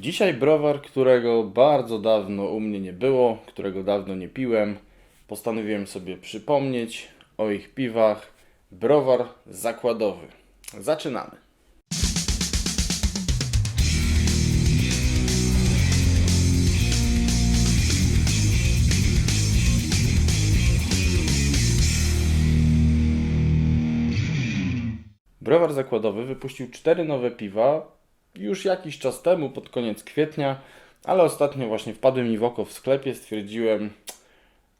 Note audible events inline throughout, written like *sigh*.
Dzisiaj browar, którego bardzo dawno u mnie nie było, którego dawno nie piłem. Postanowiłem sobie przypomnieć o ich piwach. Browar zakładowy. Zaczynamy. Browar zakładowy wypuścił cztery nowe piwa już jakiś czas temu, pod koniec kwietnia, ale ostatnio właśnie wpadły mi w oko w sklepie, stwierdziłem,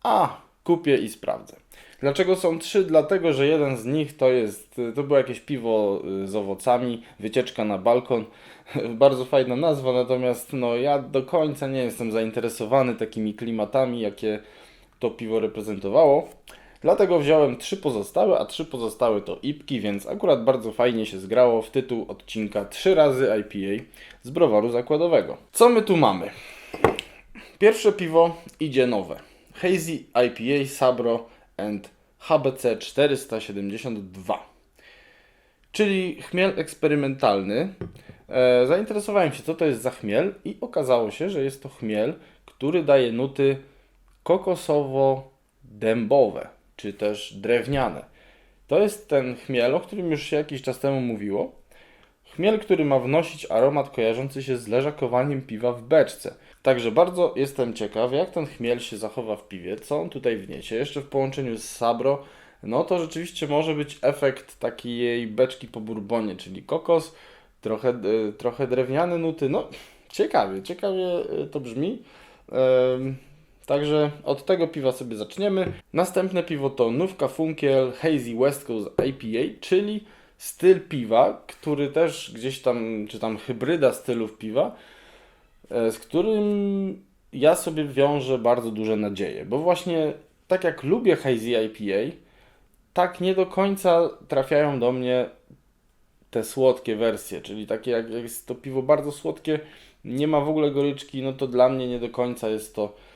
a kupię i sprawdzę. Dlaczego są trzy? Dlatego, że jeden z nich to jest, to było jakieś piwo y, z owocami, wycieczka na balkon. *laughs* Bardzo fajna nazwa, natomiast no ja do końca nie jestem zainteresowany takimi klimatami, jakie to piwo reprezentowało. Dlatego wziąłem trzy pozostałe, a trzy pozostałe to IPki, więc akurat bardzo fajnie się zgrało w tytuł odcinka 3 razy IPA z browaru zakładowego. Co my tu mamy? Pierwsze piwo idzie nowe. Hazy IPA Sabro and HBC 472. Czyli chmiel eksperymentalny. E, zainteresowałem się, co to jest za chmiel, i okazało się, że jest to chmiel, który daje nuty kokosowo-dębowe, czy też drewniane. To jest ten chmiel, o którym już się jakiś czas temu mówiło. Chmiel, który ma wnosić aromat kojarzący się z leżakowaniem piwa w beczce. Także bardzo jestem ciekaw, jak ten chmiel się zachowa w piwie, co on tutaj wniesie. Jeszcze w połączeniu z Sabro, no to rzeczywiście może być efekt takiej beczki po bourbonie, czyli kokos, trochę, e, trochę drewniane nuty. No, ciekawie, ciekawie e, to brzmi. Em, Także od tego piwa sobie zaczniemy. Następne piwo to Nówka Funkiel Hazy West Coast IPA, czyli styl piwa, który też gdzieś tam, czy tam hybryda stylów piwa, e, z którym ja sobie wiążę bardzo duże nadzieje, bo właśnie tak jak lubię Hazy IPA, tak nie do końca trafiają do mnie te słodkie wersje, czyli takie jak jest to piwo bardzo słodkie, nie ma w ogóle goryczki, no to dla mnie nie do końca jest to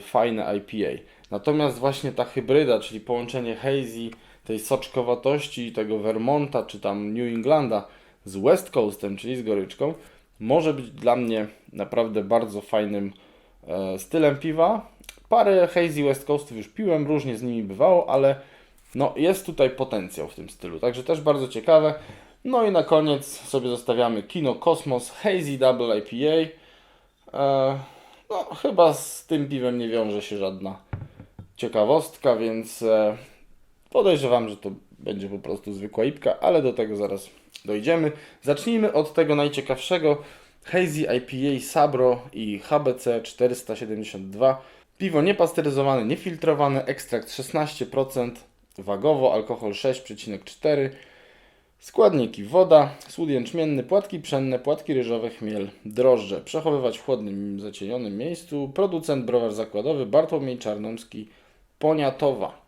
fajne IPA. Natomiast właśnie ta hybryda, czyli połączenie hazy, tej soczkowatości, tego Vermonta czy tam New Englanda z West Coastem, czyli z goryczką, może być dla mnie naprawdę bardzo fajnym e, stylem piwa. Parę hazy West Coastów już piłem, różnie z nimi bywało, ale no jest tutaj potencjał w tym stylu, także też bardzo ciekawe. No i na koniec sobie zostawiamy Kino Cosmos Hazy Double IPA. E, no, chyba z tym piwem nie wiąże się żadna ciekawostka, więc e, podejrzewam, że to będzie po prostu zwykła ipka, ale do tego zaraz dojdziemy. Zacznijmy od tego najciekawszego. Hazy IPA Sabro i HBC 472. Piwo niepasteryzowane, niefiltrowane, ekstrakt 16%, wagowo, alkohol 6,4%. Składniki: woda, słód jęczmienny, płatki pszenne, płatki ryżowe, chmiel, drożdże. Przechowywać w chłodnym, zacienionym miejscu. Producent browar zakładowy Bartłomiej Czarnomski, Poniatowa.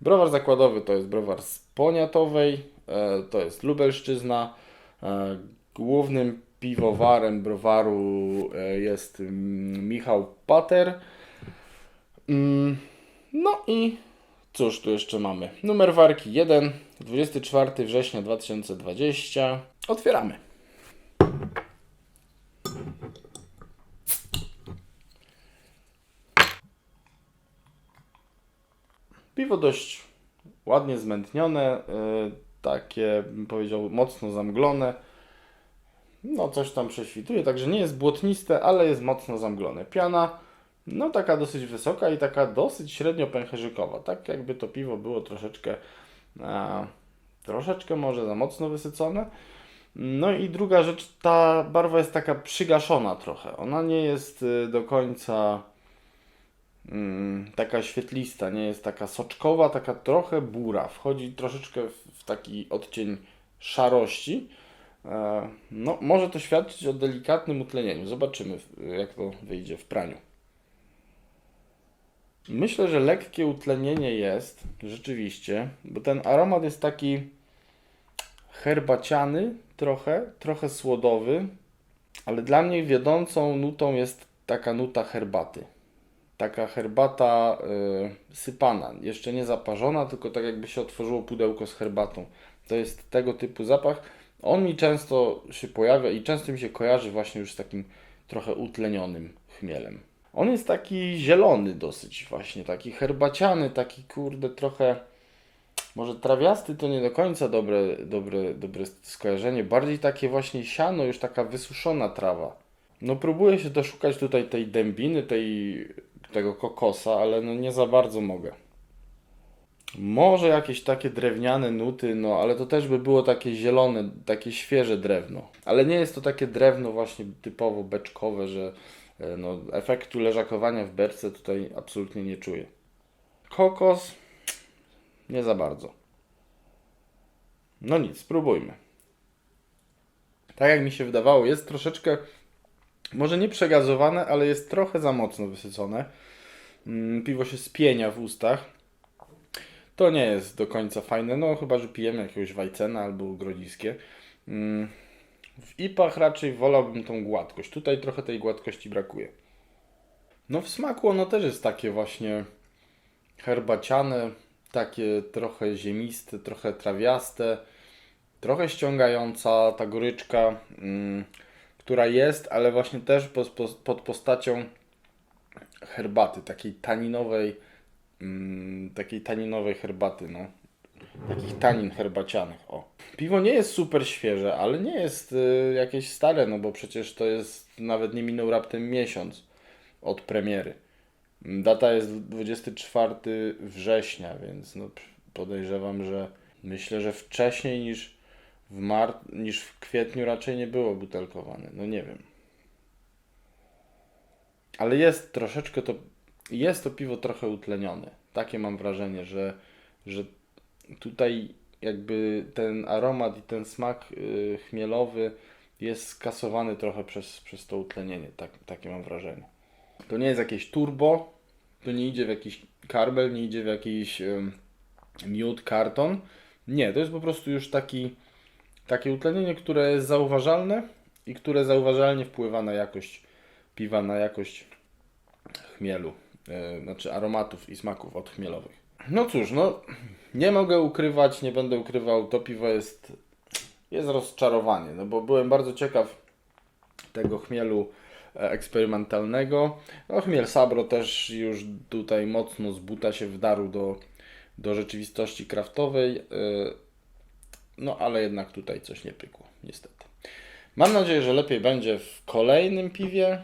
Browar zakładowy to jest browar z Poniatowej, e, to jest Lubelszczyzna. E, głównym piwowarem browaru e, jest mm, Michał Pater. Mm, No i Cóż tu jeszcze mamy? Numer warki 1, 24 września 2020. Otwieramy. Piwo dość ładnie zmętnione, yy, takie bym powiedział mocno zamglone. No coś tam prześwituje, także nie jest błotniste, ale jest mocno zamglone. Piana no taka dosyć wysoka i taka dosyć średnio pęcherzykowa. Tak jakby to piwo było troszeczkę, e, troszeczkę może za mocno wysycone. No i druga rzecz, ta barwa jest taka przygaszona trochę. Ona nie jest y, do końca mm, taka świetlista, nie jest taka soczkowa, taka trochę bura. Wchodzi troszeczkę w, taki odcień szarości. E, no, może to świadczyć o delikatnym utlenieniu. Zobaczymy, jak to wyjdzie w praniu. Myślę, że lekkie utlenienie jest, rzeczywiście, bo ten aromat jest taki herbaciany trochę, trochę słodowy, ale dla mnie wiodącą nutą jest taka nuta herbaty. Taka herbata y, sypana, jeszcze nie zaparzona, tylko tak jakby się otworzyło pudełko z herbatą. To jest tego typu zapach. On mi często się pojawia i często mi się kojarzy właśnie już z takim trochę utlenionym chmielem. On jest taki zielony dosyć właśnie, taki herbaciany, taki kurde trochę może trawiasty to nie do końca dobre, dobre, dobre skojarzenie, bardziej takie właśnie siano, już taka wysuszona trawa. No próbuję się doszukać tutaj tej dębiny, tej, tego kokosa, ale no nie za bardzo mogę. Może jakieś takie drewniane nuty, no ale to też by było takie zielone, takie świeże drewno. Ale nie jest to takie drewno właśnie typowo beczkowe, że no, efektu leżakowania w berce tutaj absolutnie nie czuję. Kokos nie za bardzo. No nic, spróbujmy. Tak jak mi się wydawało, jest troszeczkę, może nie przegazowane, ale jest trochę za mocno wysycone. Mm, Piwo się spienia w ustach. To nie jest do końca fajne, no chyba, że pijemy jakiegoś Wajcena albo grodziskie. W IPach raczej wolałbym tą gładkość. Tutaj trochę tej gładkości brakuje. No w smaku ono też jest takie właśnie herbaciane, takie trochę ziemiste, trochę trawiaste, trochę ściągająca ta goryczka, mm, która jest, ale właśnie też pod, pod, postacią herbaty, takiej taninowej, mm, takiej taninowej herbaty, no. Takich tanin herbacianych, o. Piwo nie jest super świeże, ale nie jest y, jakieś stare, no bo przecież to jest, nawet nie minął raptem miesiąc od premiery. Data jest 24 września, więc no podejrzewam, że myślę, że wcześniej niż w mart, niż w kwietniu raczej nie było butelkowane. No nie wiem. Ale jest troszeczkę to jest to piwo trochę utlenione. Takie mam wrażenie, że, że tutaj jakby ten aromat i ten smak y, chmielowy jest skasowany trochę przez, przez to utlenienie. Tak, takie mam wrażenie. To nie jest jakieś turbo, to nie idzie w jakiś karbel, nie idzie w jakiś ym, miód, karton. Nie, to jest po prostu już taki, takie utlenienie, które jest zauważalne i które zauważalnie wpływa na jakość piwa, na jakość chmielu, yy, znaczy aromatów i smaków odchmielowych. No cóż, no nie mogę ukrywać, nie będę ukrywał, to piwo jest, jest rozczarowanie, no bo byłem bardzo ciekaw tego chmielu e, eksperymentalnego. No, chmiel Sabro też już tutaj mocno z buta się wdarł do, do rzeczywistości kraftowej. e, No ale jednak tutaj coś nie pykło, niestety. Mam nadzieję, że lepiej będzie w kolejnym piwie.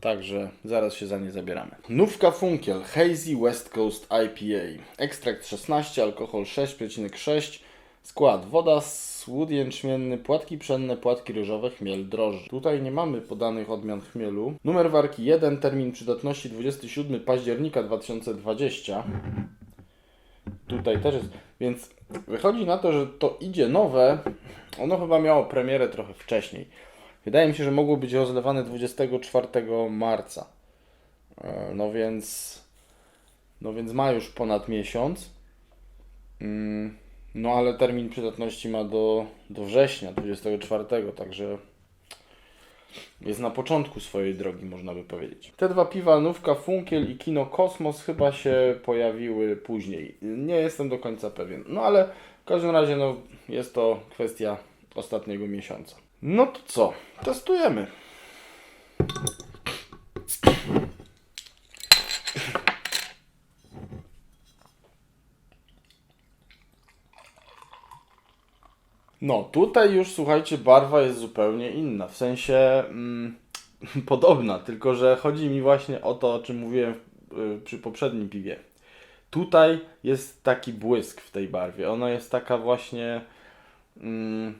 Także zaraz się za nie zabieramy. Nówka Funkiel Hazy West Coast IPA. Ekstrakt 16, alkohol 6,6. Skład: woda, słód jęczmienny, płatki pszenne, płatki ryżowe, chmiel, drożdże. Tutaj nie mamy podanych odmian chmielu. Numer warki 1, termin przydatności 27 października 2020. Tutaj też jest, więc wychodzi na to, że to idzie nowe. Ono chyba miało premierę trochę wcześniej. Wydaje mi się, że mogło być rozlewane 24 marca. E, No więc, no więc ma już ponad miesiąc. Mm, No ale termin przydatności ma do, do września 24, także jest na początku swojej drogi, można by powiedzieć. Te dwa piwa, Nówka Funkiel i Kino Kosmos, chyba się pojawiły później. Nie jestem do końca pewien. No ale w każdym razie no, jest to kwestia ostatniego miesiąca. No to co? Testujemy. No, tutaj już słuchajcie, barwa jest zupełnie inna. W sensie mm, *laughs* podobna, tylko że chodzi mi właśnie o to, o czym mówiłem y, przy poprzednim piwie. Tutaj jest taki błysk w tej barwie. Ona jest taka właśnie. Mm,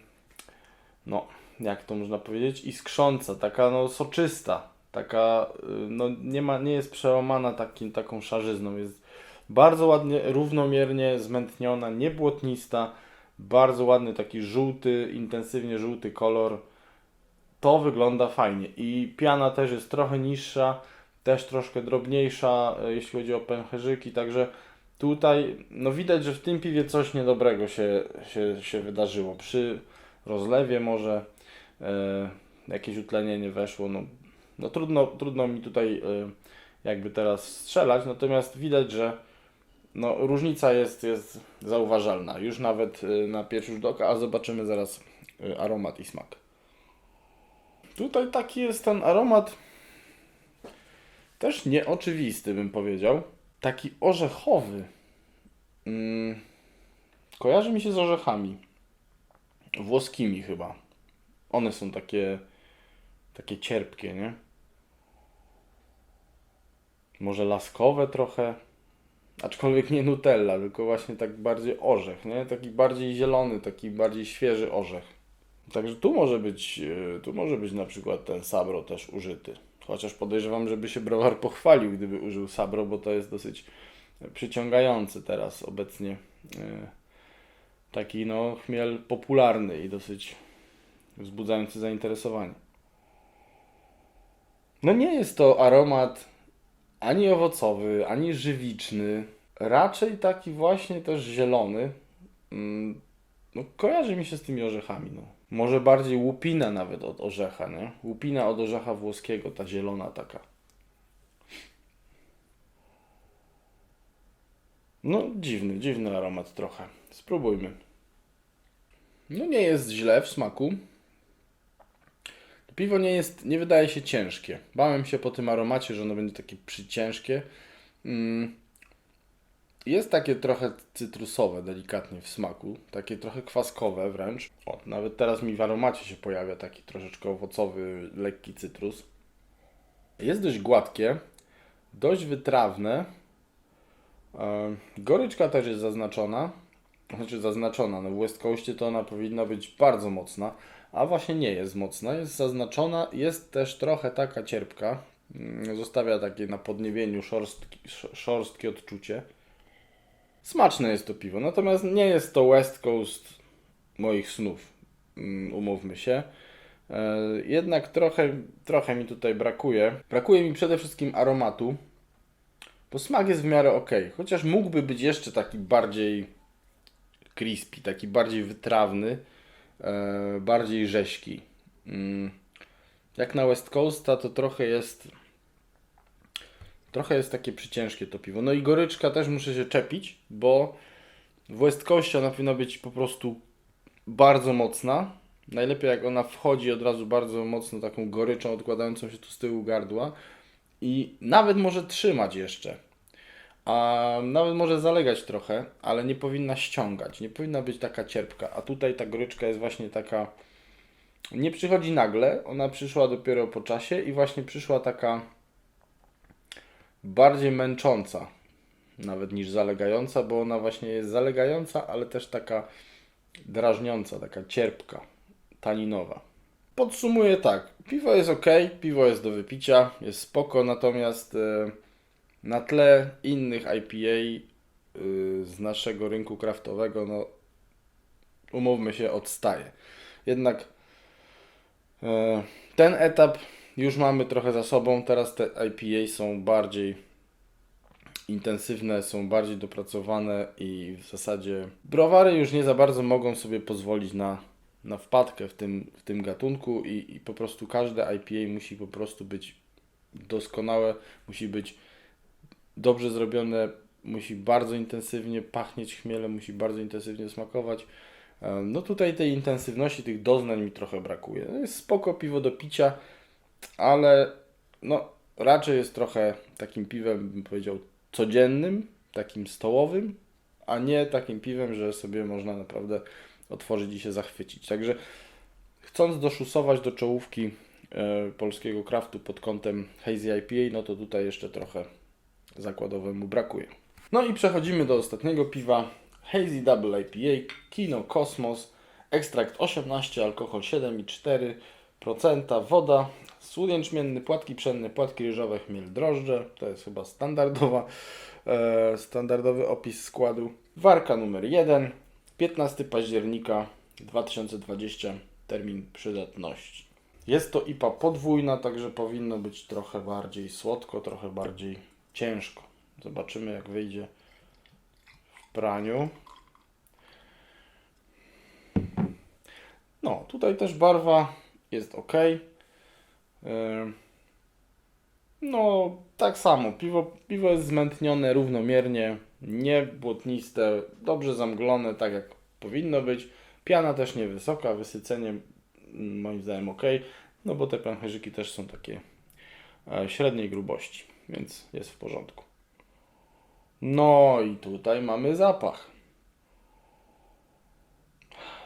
no, jak to można powiedzieć? Iskrząca, taka no soczysta. Taka, y, no nie, ma, nie jest przełamana takim, taką szarzyzną. Jest bardzo ładnie, równomiernie zmętniona, niebłotnista. Bardzo ładny, taki żółty, intensywnie żółty kolor. To wygląda fajnie. I piana też jest trochę niższa, też troszkę drobniejsza, e, jeśli chodzi o pęcherzyki. Także tutaj no widać, że w tym piwie coś niedobrego się, się, się wydarzyło. Przy rozlewie może e, jakieś utlenienie weszło. No, no trudno, trudno mi tutaj e, jakby teraz strzelać, natomiast widać, że no, różnica jest, jest zauważalna. Już nawet y, na pierwszy rzut oka, a zobaczymy zaraz aromat i smak. Tutaj taki jest ten aromat też nieoczywisty, bym powiedział. Taki orzechowy. Mm, kojarzy mi się z orzechami. Włoskimi chyba. One są takie takie cierpkie, nie? Może laskowe trochę. Aczkolwiek nie Nutella, tylko właśnie tak bardziej orzech, nie? Taki bardziej zielony, taki bardziej świeży orzech. Także tu może być, e, tu może być na przykład ten Sabro też użyty. Chociaż podejrzewam, żeby się browar pochwalił, gdyby użył Sabro, bo to jest dosyć przyciągający teraz obecnie. e, Taki no chmiel popularny i dosyć wzbudzający zainteresowanie. No nie jest to aromat ani owocowy, ani żywiczny. Raczej taki właśnie też zielony. Mm, No, kojarzy mi się z tymi orzechami. No. Może bardziej łupina nawet od orzecha, nie? Łupina od orzecha włoskiego, ta zielona taka. No, dziwny, dziwny aromat trochę. Spróbujmy. No nie jest źle w smaku. Piwo nie jest, nie wydaje się ciężkie. Bałem się po tym aromacie, że ono będzie takie przyciężkie. Mm. Jest takie trochę cytrusowe, delikatnie w smaku, takie trochę kwaskowe wręcz. O, nawet teraz mi w aromacie się pojawia taki troszeczkę owocowy, lekki cytrus. Jest dość gładkie, dość wytrawne. E, Goryczka też jest zaznaczona. Znaczy zaznaczona, no w West Coastie to ona powinna być bardzo mocna, a właśnie nie jest mocna, jest zaznaczona, jest też trochę taka cierpka, Mm, zostawia takie na podniebieniu szorstki, sz- szorstkie odczucie. Smaczne jest to piwo, natomiast nie jest to West Coast moich snów, mm, umówmy się. E, Jednak trochę, trochę mi tutaj brakuje. Brakuje mi przede wszystkim aromatu, bo smak jest w miarę ok, chociaż mógłby być jeszcze taki bardziej crispy, taki bardziej wytrawny, e, bardziej rześki. Mm. Jak na West Coasta to trochę jest trochę jest takie przyciężkie to piwo. No i goryczka też muszę się czepić, bo w West Coastie ona powinna być po prostu bardzo mocna. Najlepiej jak ona wchodzi od razu bardzo mocno taką goryczą odkładającą się tu z tyłu gardła i nawet może trzymać jeszcze. A nawet może zalegać trochę, ale nie powinna ściągać, nie powinna być taka cierpka. A tutaj ta goryczka jest właśnie taka. Nie przychodzi nagle, ona przyszła dopiero po czasie i właśnie przyszła taka bardziej męcząca, nawet niż zalegająca, bo ona właśnie jest zalegająca, ale też taka drażniąca, taka cierpka, taninowa. Podsumuję tak, piwo jest ok, piwo jest do wypicia, jest spoko, natomiast e, na tle innych IPA y, z naszego rynku kraftowego, no umówmy się, odstaje. Jednak e, ten etap już mamy trochę za sobą. Teraz te IPA są bardziej intensywne, są bardziej dopracowane i w zasadzie browary już nie za bardzo mogą sobie pozwolić na, na wpadkę w tym, w tym gatunku i, i po prostu każde IPA musi po prostu być doskonałe, musi być dobrze zrobione, musi bardzo intensywnie pachnieć chmielem, musi bardzo intensywnie smakować. No tutaj tej intensywności, tych doznań mi trochę brakuje. No jest spoko piwo do picia, ale no raczej jest trochę takim piwem, bym powiedział, codziennym, takim stołowym, a nie takim piwem, że sobie można naprawdę otworzyć i się zachwycić. Także chcąc doszusować do czołówki e, polskiego kraftu pod kątem Hazy IPA, no to tutaj jeszcze trochę zakładowemu brakuje. No i przechodzimy do ostatniego piwa Hazy Double IPA Kino Kosmos ekstrakt 18, alkohol 7,4%, woda, słód jęczmienny, płatki pszenne, płatki ryżowe, chmiel, drożdże, to jest chyba standardowa, e, standardowy opis składu. Warka numer 1, 15 października 2020, termin przydatności. Jest to IPA podwójna, także powinno być trochę bardziej słodko, trochę bardziej ciężko. Zobaczymy jak wyjdzie w praniu. No, tutaj też barwa jest ok. No, tak samo. Piwo, piwo jest zmętnione równomiernie, nie błotniste, dobrze zamglone, tak jak powinno być. Piana też niewysoka, wysycenie moim zdaniem ok. No bo te pęcherzyki też są takie e, średniej grubości, więc jest w porządku. No i tutaj mamy zapach.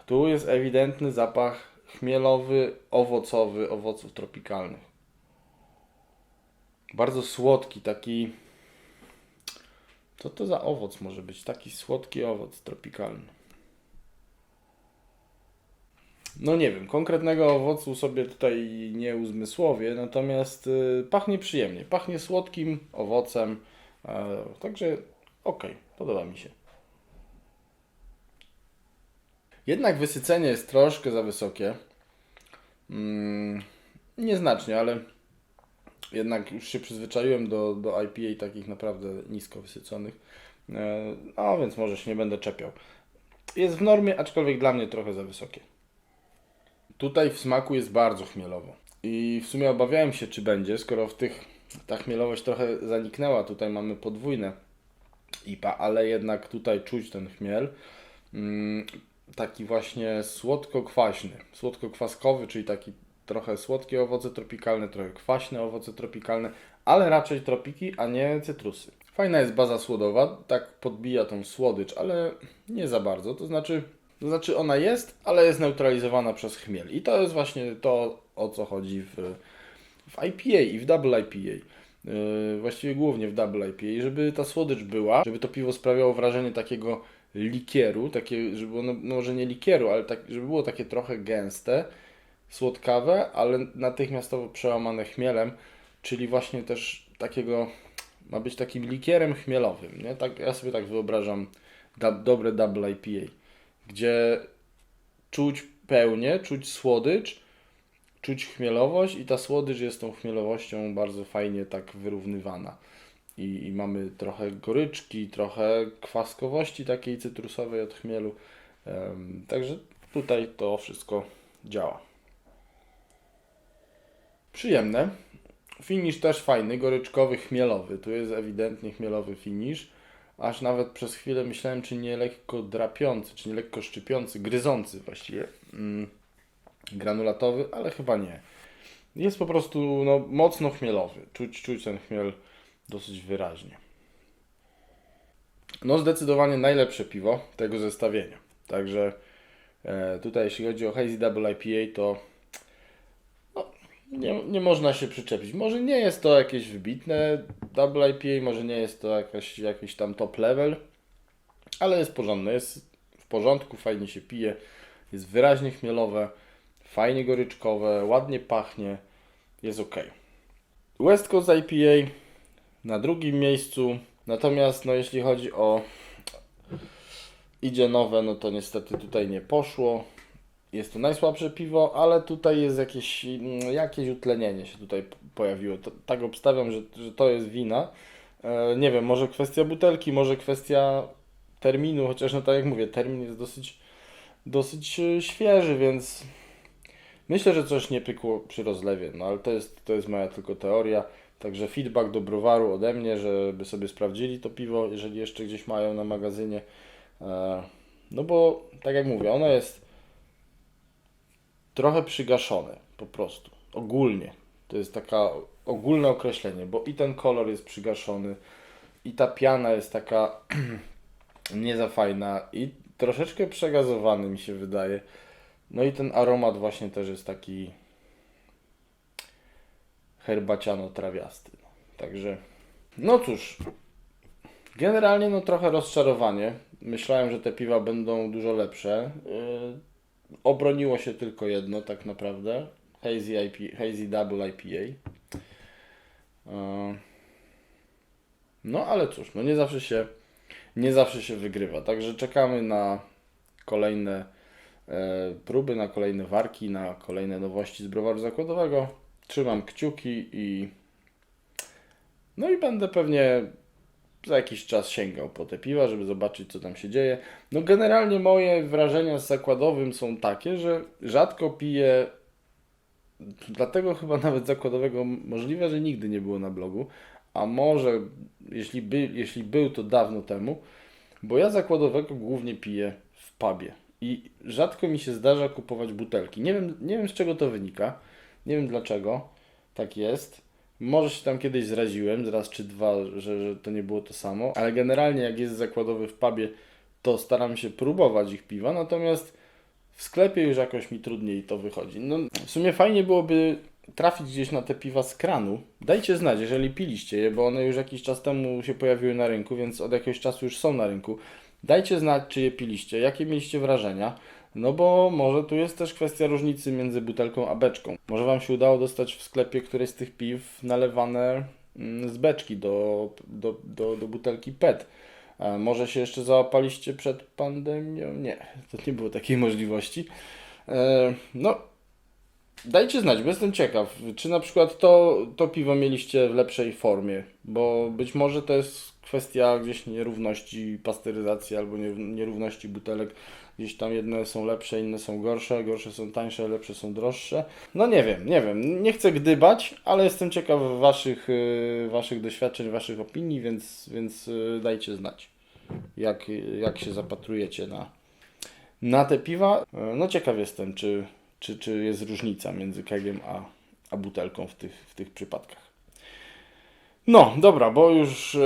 Tu jest ewidentny zapach chmielowy, owocowy, owoców tropikalnych. Bardzo słodki, taki. Co to za owoc może być? Taki słodki owoc tropikalny. No nie wiem, konkretnego owocu sobie tutaj nie uzmysłowię, natomiast y, pachnie przyjemnie. Pachnie słodkim owocem. E, także okej, podoba mi się. Jednak wysycenie jest troszkę za wysokie. Mm, nieznacznie, ale jednak już się przyzwyczaiłem do, do IPA takich naprawdę nisko wysyconych. No więc może się nie będę czepiał. Jest w normie, aczkolwiek dla mnie trochę za wysokie. Tutaj w smaku jest bardzo chmielowo. I w sumie obawiałem się, czy będzie, skoro w tych ta chmielowość trochę zaniknęła. Tutaj mamy podwójne IPA, ale jednak tutaj czuć ten chmiel. Mm, taki właśnie słodko-kwaśny, słodko-kwaskowy, czyli taki trochę słodkie owoce tropikalne, trochę kwaśne owoce tropikalne, ale raczej tropiki, a nie cytrusy. Fajna jest baza słodowa, tak podbija tą słodycz, ale nie za bardzo. To znaczy, to znaczy ona jest, ale jest neutralizowana przez chmiel. I to jest właśnie to, o co chodzi w, w IPA i w Double IPA. Yy, właściwie głównie w Double IPA, żeby ta słodycz była, żeby to piwo sprawiało wrażenie takiego likieru, takie, żeby ono, no może nie likieru, ale tak, żeby było takie trochę gęste, słodkawe, ale natychmiastowo przełamane chmielem, czyli właśnie też takiego, ma być takim likierem chmielowym, nie? Tak, ja sobie tak wyobrażam da, dobre double IPA, gdzie czuć pełnię, czuć słodycz, czuć chmielowość i ta słodycz jest tą chmielowością bardzo fajnie tak wyrównywana. I, I mamy trochę goryczki, trochę kwaskowości takiej cytrusowej od chmielu. Em, także tutaj to wszystko działa. Przyjemne. Finish też fajny, goryczkowy, chmielowy. Tu jest ewidentnie chmielowy finish. Aż nawet przez chwilę myślałem, czy nie lekko drapiący, czy nie lekko szczypiący, gryzący właściwie. Mm, granulatowy, ale chyba nie. Jest po prostu no, mocno chmielowy. Czuć, czuć ten chmiel dosyć wyraźnie. No zdecydowanie najlepsze piwo tego zestawienia. Także e, tutaj jeśli chodzi o Hazy Double IPA to nie, nie można się przyczepić. Może nie jest to jakieś wybitne Double IPA, może nie jest to jakaś, jakiś tam top level, ale jest porządne, jest w porządku, fajnie się pije, jest wyraźnie chmielowe, fajnie goryczkowe, ładnie pachnie, jest ok. West Coast IPA na drugim miejscu. Natomiast no, jeśli chodzi o idzie nowe, no to niestety tutaj nie poszło. Jest to najsłabsze piwo, ale tutaj jest jakieś, mm, jakieś utlenienie się tutaj pojawiło. To, tak obstawiam, że, że to jest wina. E, nie wiem, może kwestia butelki, może kwestia terminu, chociaż no tak jak mówię, termin jest dosyć, dosyć e, świeży, więc myślę, że coś nie pykło przy rozlewie, no ale to jest, to jest moja tylko teoria. Także feedback do browaru ode mnie, żeby sobie sprawdzili to piwo, jeżeli jeszcze gdzieś mają na magazynie. E, No bo, tak jak mówię, ono jest trochę przygaszone, po prostu, ogólnie. To jest taka ogólne określenie, bo i ten kolor jest przygaszony, i ta piana jest taka *clears throat* nie za fajna, i troszeczkę przegazowany mi się wydaje. No i ten aromat właśnie też jest taki herbaciano-trawiasty. No. Także, no cóż, generalnie no trochę rozczarowanie. Myślałem, że te piwa będą dużo lepsze. Yy, obroniło się tylko jedno tak naprawdę. Hazy, IP, Hazy Double IPA. Yy, no ale cóż, no nie zawsze się nie zawsze się wygrywa. Także czekamy na kolejne e, próby, na kolejne warki, na kolejne nowości z browaru zakładowego. Trzymam kciuki i no i będę pewnie za jakiś czas sięgał po te piwa, żeby zobaczyć, co tam się dzieje. No generalnie moje wrażenia z zakładowym są takie, że rzadko piję, dlatego chyba nawet zakładowego możliwe, że nigdy nie było na blogu, a może jeśli, by, jeśli był, to dawno temu, bo ja zakładowego głównie piję w pubie i rzadko mi się zdarza kupować butelki. Nie wiem, nie wiem z czego to wynika. Nie wiem dlaczego tak jest. Może się tam kiedyś zraziłem, raz czy dwa, że, że to nie było to samo, ale generalnie jak jest zakładowy w pubie, to staram się próbować ich piwa, natomiast w sklepie już jakoś mi trudniej to wychodzi. No, w sumie fajnie byłoby trafić gdzieś na te piwa z kranu. Dajcie znać, jeżeli piliście je, bo one już jakiś czas temu się pojawiły na rynku, więc od jakiegoś czasu już są na rynku. Dajcie znać, czy je piliście, jakie mieliście wrażenia. No bo może tu jest też kwestia różnicy między butelką a beczką. Może Wam się udało dostać w sklepie któreś z tych piw nalewane mm, z beczki do, do, do, do butelki PET. Może się jeszcze załapaliście przed pandemią? Nie, to nie było takiej możliwości. E, no, dajcie znać, bo jestem ciekaw, czy na przykład to, to piwo mieliście w lepszej formie, bo być może to jest kwestia gdzieś nierówności pasteryzacji albo nie- nierówności butelek. Gdzieś tam jedne są lepsze, inne są gorsze, gorsze są tańsze, lepsze są droższe. No nie wiem, nie wiem, nie chcę gdybać, ale jestem ciekaw waszych, y, waszych doświadczeń, waszych opinii, więc, więc y, dajcie znać, jak, jak się zapatrujecie na, na te piwa. E, No ciekaw jestem, czy, czy, czy jest różnica między kegiem a, a butelką w tych, w tych przypadkach. No, dobra, bo już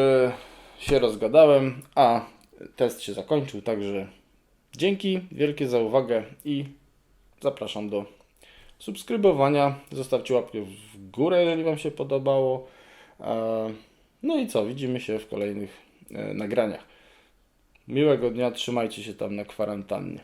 się rozgadałem, a test się zakończył, także dzięki wielkie za uwagę i zapraszam do subskrybowania. Zostawcie łapkę w górę, jeżeli Wam się podobało. E, No i co, widzimy się w kolejnych e, nagraniach. Miłego dnia, trzymajcie się tam na kwarantannie.